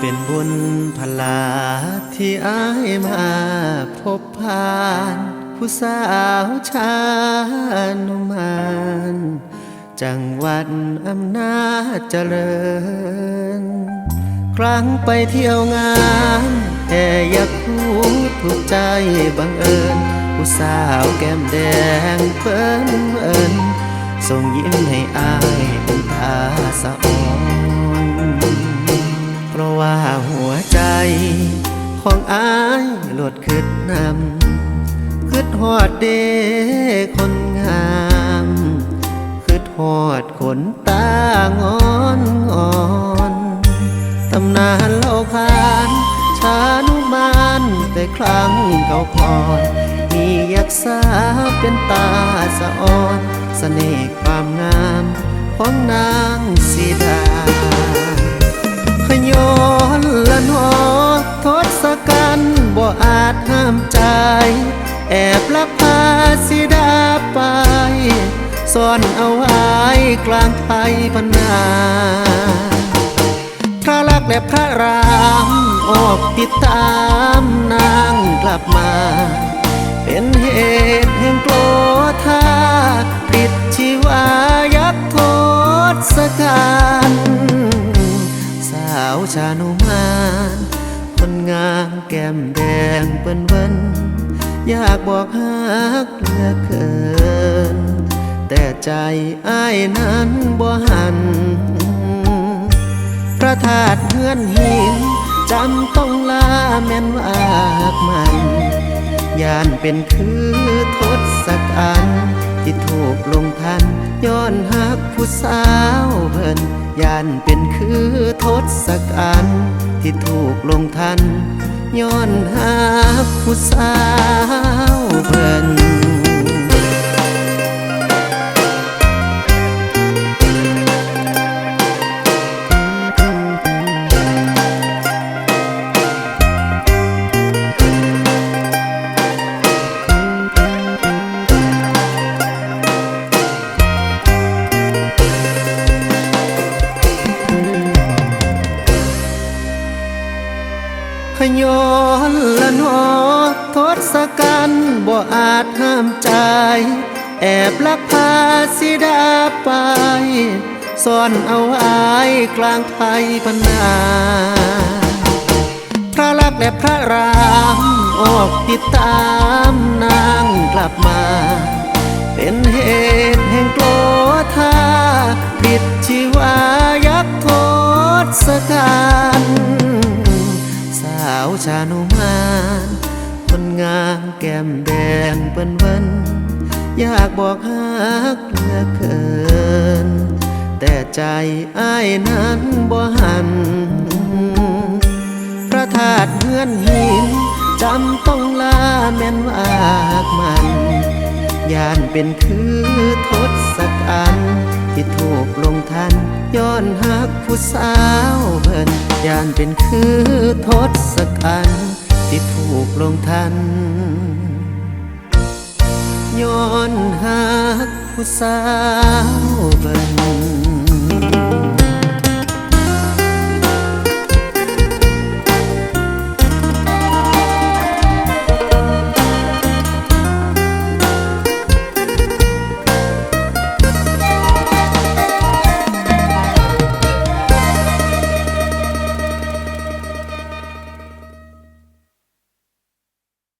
เป็นบุญพลาที่อายมาพบผ่าน ผู้สาวชานุมาน จังหวัดอำนาจเจริญ ครั้งไปเที่ยวงานแต่อยากพูดถูกใจบังเอิญ ผู้สาวแก้มแดงเปิ้นเอิญส่งยิ้มให้อา ของอายหลดขึ้นนำขึ้นหอดเดคนงามขึ้นหอดขนตางอนงอนตำนานเล่าขานชานุมานแต่ครั้งเก่าก่อนมียักษ์สาเป็นตาสะอ่อนเสน่ห์ความงามของนางสีดาขย้อน แอบลักพาสีดาไป ซ่อนเอาไว้กลางไทยพนาพระลักษณ์และพระรามออกติดตามนางกลับมา เป็นเหตุแห่งโกรธาปิดชีวายักษ์โทษกันสาวชานุมานคนงามแก้มแดงเปิ้นเบิ้น อยากบอกฮักเหลือเกิน แต่ใจอ้ายนั้นบ่หัน พระธาตุเฮือนหินจำต้องลาแม่นวากมัน ยานเป็นคือทศกัณฐ์ที่ถูกลงทันย้อนหักผู้สาวเพิ่นยานเป็นคือทศกัณฐ์ที่ถูกลงทัน ย้อนหาผู้สาวเพิ่น ขย้อนละนอทศกัณฐ์บ่อาจห้ามใจ แอบลักพาสิดาไป ซ่อนเอาไว้กลางไทยพนาพระลักษ์และพระรามออกติดตามนางกลับมา เป็นเหตุแห่งกรานคนงามแก้มแดงเปิ้นเบิ้นอยากบอกฮักเหลือเกิน แต่ใจอ้ายนั้นบ่หัน พระธาตุเฮือนหินจำต้องลาแม่นวากมันยานเป็นคือทศกัณฐ์ที่ถูกลงทันย้อนหักผู้สาวเพิ่นยานเป็นคือทศกัณฐ์ ที่ถูกลงทัน ย้อนหักผู้สาวเพิ่น